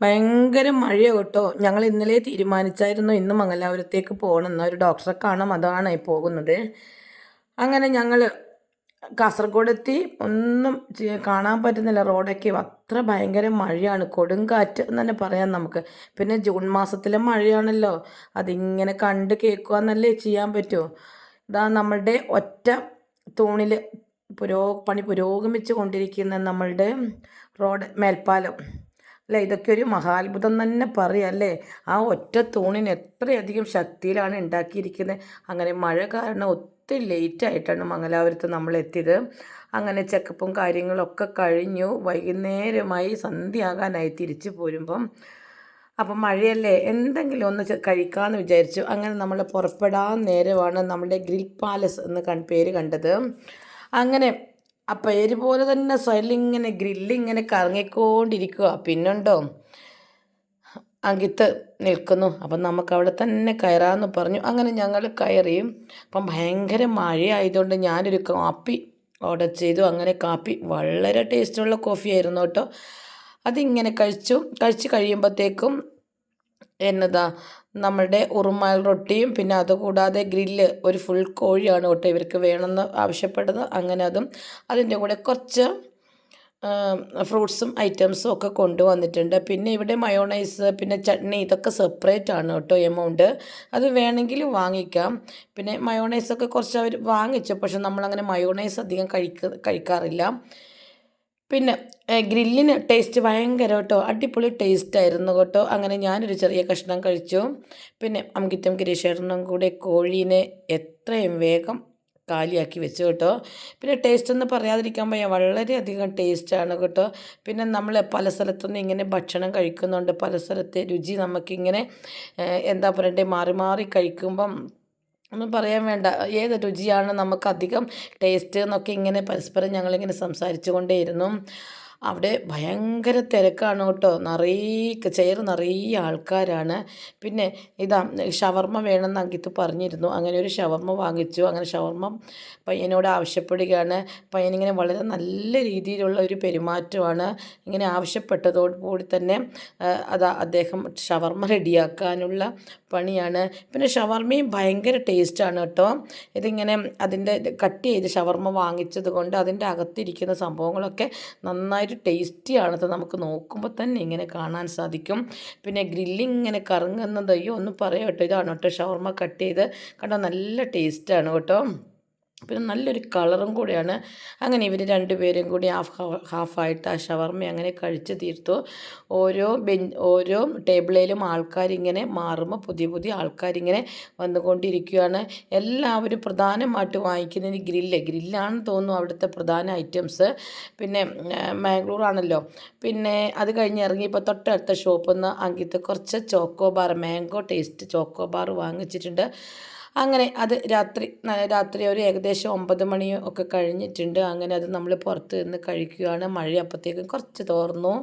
ഭയങ്കര മഴയോ കേട്ടോ. ഞങ്ങൾ ഇന്നലെ തീരുമാനിച്ചായിരുന്നു ഇന്ന് മംഗലാപുരത്തേക്ക് പോകണമെന്ന് ഒരു ഡോക്ടറെ കാണാം അതാണ് പോകുന്നത്. അങ്ങനെ ഞങ്ങൾ കാസർഗോഡ് എത്തി ഒന്നും കാണാൻ പറ്റുന്നില്ല. റോഡൊക്കെ അത്ര ഭയങ്കര മഴയാണ്. കൊടുങ്കാറ്റ് എന്ന് തന്നെ പറയാം നമുക്ക്. പിന്നെ ജൂൺ മാസത്തിലെ മഴയാണല്ലോ. അതിങ്ങനെ കണ്ട് കേൾക്കുക എന്നല്ലേ ചെയ്യാൻ പറ്റുമോ ഇതാ നമ്മളുടെ ഒറ്റ തൂണിൽ പുരോ പണി പുരോഗമിച്ചു കൊണ്ടിരിക്കുന്ന നമ്മളുടെ റോഡ് മേൽപ്പാലം. അല്ലേ? ഇതൊക്കെ ഒരു മഹാത്ഭുതം തന്നെ പറയാം അല്ലേ? ആ ഒറ്റ തൂണിന് എത്രയധികം ശക്തിയിലാണ് ഉണ്ടാക്കിയിരിക്കുന്നത് അങ്ങനെ മഴ കാരണം ഒത്തിരി ലേറ്റായിട്ടാണ് മംഗലാപുരത്ത് നമ്മൾ എത്തിയത് അങ്ങനെ ചെക്കപ്പും കാര്യങ്ങളൊക്കെ കഴിഞ്ഞു. വൈകുന്നേരമായി സന്ധ്യയാകാനായി തിരിച്ചു പോരുമ്പം. അപ്പം മഴയല്ലേ? എന്തെങ്കിലും ഒന്ന് കഴിക്കാമെന്ന് വിചാരിച്ചു. അങ്ങനെ നമ്മൾ പുറപ്പെടാൻ നേരമാണ് നമ്മുടെ ഗ്രിൽ പാലസ് എന്ന് പേര് കണ്ടത്. അങ്ങനെ ആ പേര് പോലെ തന്നെ സ്വയലിങ്ങനെ ഗ്രില്ലിങ്ങനെ കറങ്ങിക്കൊണ്ടിരിക്കുക പിന്നുണ്ടോ? അങ്കിത്ത് നിൽക്കുന്നു. അപ്പം നമുക്ക് അവിടെ തന്നെ കയറാമെന്ന് പറഞ്ഞു. അങ്ങനെ ഞങ്ങൾ കയറിയും അപ്പം ഭയങ്കര മഴയായതുകൊണ്ട് ഞാനൊരു കാപ്പി ഓർഡർ ചെയ്തു. അങ്ങനെ കാപ്പി വളരെ ടേസ്റ്റുള്ള കോഫി ആയിരുന്നു കേട്ടോ. അതിങ്ങനെ കഴിച്ചു. കഴിച്ച് കഴിയുമ്പോഴത്തേക്കും എന്നതാ നമ്മളുടെ ഉറുമാൽ റൊട്ടിയും പിന്നെ അതുകൂടാതെ ഗ്രില്ല് ഒരു ഫുൾ കോഴിയാണ് കേട്ടോ ഇവർക്ക് വേണമെന്ന് ആവശ്യപ്പെടുന്നത്. അങ്ങനെ അതും അതിന്റെ കൂടെ കുറച്ച് ഫ്രൂട്ട്സും ഐറ്റംസും ഒക്കെ കൊണ്ടുവന്നിട്ടുണ്ട്. പിന്നെ ഇവിടെ മയോണൈസ് പിന്നെ ചട്നി ഇതൊക്കെ സെപ്പറേറ്റ് ആണ് കേട്ടോ എമൗണ്ട് അത് വേണമെങ്കിൽ വാങ്ങിക്കാം. പിന്നെ മയോണൈസൊക്കെ കുറച്ച് അവർ വാങ്ങിച്ചു. പക്ഷെ നമ്മളങ്ങനെ മയോണൈസ് അധികം കഴിക്ക കഴിക്കാറില്ല. പിന്നെ ഗ്രില്ലിന് ടേസ്റ്റ് ഭയങ്കര കേട്ടോ അടിപൊളി ടേസ്റ്റ് ആയിരുന്നു കേട്ടോ. അങ്ങനെ ഞാനൊരു ചെറിയ കഷ്ണം കഴിച്ചു. പിന്നെ അമിതം ഗിരീഷേട്ടനും കൂടെ കോഴീനെ എത്രയും വേഗം കാലിയാക്കി വെച്ചു കേട്ടോ. പിന്നെ ടേസ്റ്റ് എന്ന് പറയാതിരിക്കാൻ വയ്യ വളരെയധികം ടേസ്റ്റാണ് കേട്ടോ. പിന്നെ നമ്മൾ പല സ്ഥലത്തുനിന്ന് ഇങ്ങനെ ഭക്ഷണം കഴിക്കുന്നുണ്ട് പല സ്ഥലത്തെ രുചി നമുക്കിങ്ങനെ എന്താ പറയണ്ടേ മാറി മാറി കഴിക്കുമ്പം ഒന്നും പറയാൻ വേണ്ട. ഏത് രുചിയാണ് നമുക്കധികം ടേസ്റ്റ് എന്നൊക്കെ ഇങ്ങനെ പരസ്പരം ഞങ്ങളിങ്ങനെ സംസാരിച്ചു കൊണ്ടേയിരുന്നു അവിടെ ഭയങ്കര തിരക്കാണ് കേട്ടോ. നിറയെ ചെയർ നിറയെ ആൾക്കാരാണ്. പിന്നെ ഇതാ ഷവർമ്മ വേണമെന്ന് അങ്കിത്ത് പറഞ്ഞിരുന്നു. അങ്ങനെ ഒരു ഷവർമ്മ വാങ്ങിച്ചു. അങ്ങനെ ഷവർമ്മ പയ്യനോട് ആവശ്യപ്പെടുകയാണ്. പയ്യനിങ്ങനെ വളരെ നല്ല രീതിയിലുള്ള ഒരു പെരുമാറ്റമാണ് ഇങ്ങനെ ആവശ്യപ്പെട്ടതോടുകൂടി തന്നെ അതാ അദ്ദേഹം ഷവർമ്മ റെഡിയാക്കാനുള്ള പണിയാണ്. പിന്നെ ഷവർമ്മയും ഭയങ്കര ടേസ്റ്റാണ് കേട്ടോ. ഇതിങ്ങനെ അതിന്റെ കട്ട് ചെയ്ത് ഷവർമ്മ വാങ്ങിച്ചത് കൊണ്ട് അതിന്റെ അകത്തിരിക്കുന്ന സംഭവങ്ങളൊക്കെ നന്നായി നന്നായിട്ട് ടേസ്റ്റിയാണത് നമുക്ക് നോക്കുമ്പോൾ തന്നെ ഇങ്ങനെ കാണാൻ സാധിക്കും. പിന്നെ ഗ്രില്ലിങ് ഇങ്ങനെ കറങ്ങുന്നത് അയ്യോ ഒന്ന് പറയാം കേട്ടോ ഇതാണ് കേട്ടോ ഷവർമ്മ കട്ട് ചെയ്ത്. കണ്ടോ നല്ല ടേസ്റ്റാണ് കേട്ടോ പിന്നെ നല്ലൊരു കളറും കൂടിയാണ്. അങ്ങനെ ഇവർ രണ്ടുപേരും കൂടി ഹാഫ് ഹാഫായിട്ട് ആ ഷവർമ അങ്ങനെ കഴിച്ച് തീർത്തു. ഓരോ ബെഞ്ച് ഓരോ ടേബിളിലും ആൾക്കാരിങ്ങനെ മാറുമ്പോൾ പുതിയ പുതിയ ആൾക്കാരിങ്ങനെ വന്നുകൊണ്ടിരിക്കുകയാണ്. എല്ലാവരും പ്രധാനമായിട്ട് വാങ്ങിക്കുന്നത് ഗ്രില്ല്. ഗ്രില്ലാണെന്ന് തോന്നുന്നു അവിടുത്തെ പ്രധാന ഐറ്റംസ്. പിന്നെ മാംഗ്ലൂർ ആണല്ലോ. പിന്നെ അത് കഴിഞ്ഞ് ഇറങ്ങിയപ്പോൾ തൊട്ടടുത്ത ഷോപ്പിൽ നിന്ന് അങ്കിത്ത് കുറച്ച് choco bar mango taste choco bar വാങ്ങിച്ചിട്ടുണ്ട്. അങ്ങനെ അത് രാത്രി രാത്രി ഒരു ഏകദേശം ഒമ്പത് മണി ഒക്കെ കഴിഞ്ഞിട്ടുണ്ട്. അങ്ങനെ അത് നമ്മൾ പുറത്ത് നിന്ന് കഴിക്കുകയാണ്. മഴ അപ്പോഴത്തേക്കും കുറച്ച് തോർന്നു.